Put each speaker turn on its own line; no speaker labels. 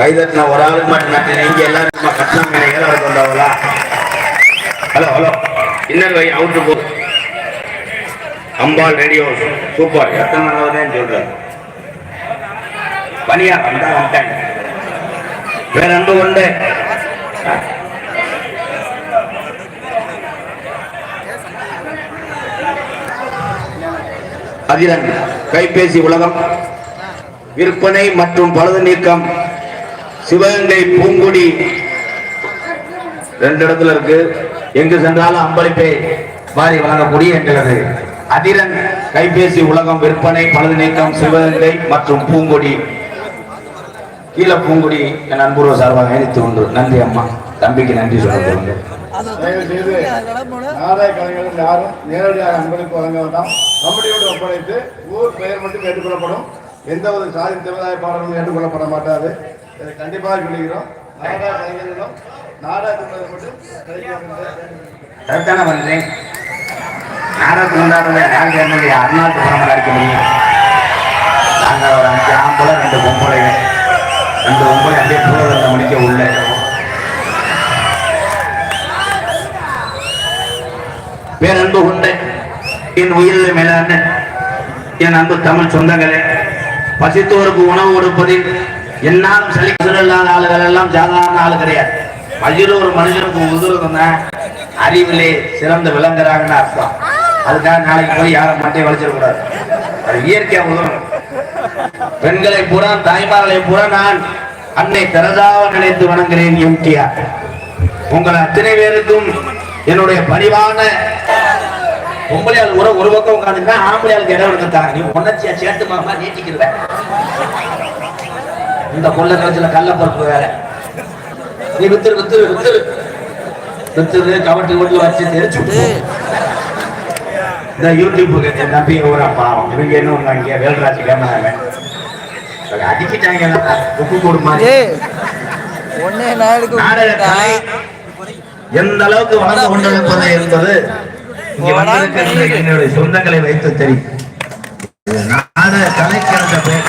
கைதட்டின ஒரு ஆளுக்கு மட்டும் நட்டு நீங்க எல்லாருக்கும் நம்ம கட்டணம் மேலே ஏழை கொண்டவங்களா ஹலோ ஹலோ இன்னர் வை அவுட்டு போ அம்பாள் ரேடியோ சூப்பர் எத்தனை நல்லதுன்னு சொல்றாரு பனியா வந்தா வந்துட்டாங்க வேற அன்பு கொண்டு அதிரன் கைபேசி உலகம். விற்பனை மற்றும் பழுது நீக்கம். சிவகங்கை பூங்குடி. ரெண்டு இடத்துல இருக்கு. எங்கு சென்றாலும் அம்பளிப்பை மாறி வழங்கக்கூடிய எங்களது அதிரன் கைபேசி உலகம் விற்பனை பழுது நீக்கம் சிவகங்கை மற்றும் பூங்குடி. கீழே பூங்குடி என் அன்புறவு சார்பாக இணைத்து ஒன்று நன்றி அம்மா. தம்பிக்கு நன்றி சொல்லுங்க
தயவு செய்து யாரும் நேரடியாக அன்பளிப்பு வழங்க வேண்டாம். கம்பெனியோடு ஒப்படைத்து ஊர் பெயர் மட்டும் ஏற்றுக்கொள்ளப்படும் எந்த ஒரு சாதி சமுதாய பாடலும் ஏற்றுக்கொள்ளப்பட மாட்டாது. இதை கண்டிப்பாக சொல்லிக்கிறோம் நாடா கலைஞர்களும் நாடா நாடகத்தினரை மட்டும்
கரெக்டான பண்ணுறேன் நாடா கொண்டாடுறத நாங்கள் என்னுடைய அருணாத்து படம் அடிக்க முடியும். நாங்கள் ஒரு அஞ்சு ஆம்பளை ரெண்டு பொம்பளைங்க. ரெண்டு பொம்பளை அப்படியே பூரதத்தை முடிக்க உள்ள. பேரன்பு உண்டு. என் உயிரில் மேலான என் அன்பு தமிழ் சொந்தங்களே. பசித்தோருக்கு உணவு கொடுப்பதில் என்னாலும் சலிக்கில்லாத ஆளுகள் எல்லாம் சாதாரண ஆளு கிடையாது. பசியில் ஒரு மனுஷனுக்கு உதவுதுன்னா அறிவிலே சிறந்து விளங்குறாங்கன்னு அர்த்தம். அதுக்காக நாளைக்கு போய் யாரும் மட்டை வலிச்சிடக்கூடாது அது இயற்கையா உதவணும். பெண்களை பூரா தாய்மார்களை பூரா நான் அன்னை தெரசாவை நினைத்து வணங்குகிறேன் எம்டிஆர். உங்கள் அத்தனை பேருக்கும் என்னுடைய பணிவான பொம்பளையாள் ஒரு ஒரு பக்கம் உட்காந்துருக்கா ஆம்பளையாளுக்கு இடம் எடுத்துட்டாங்க நீ உணர்ச்சியா சேர்த்து மாமா நீட்டிக்கிறேன் இந்த கொள்ள கலத்துல கள்ள பருப்பு வேற. நீ வித்துரு வித்துரு வித்துரு. வித்துரு கவட்டி வீட்டுல வச்சு தெரிச்சு இந்த யூடியூப்புக்கு தம்பி ஒரு பாவம். இவங்க என்ன பண்ணாங்க வேல்ராஜ் கேமராமேன் அடிக்கிட்டாங்க உப்பு கலை எந்த அளவுக்கு வளர்ந்து கொண்டிருப்பது என்பது என்னுடைய சொந்தங்களை வைத்து தெரியும் நாடக கலைக்கு அந்த பேர்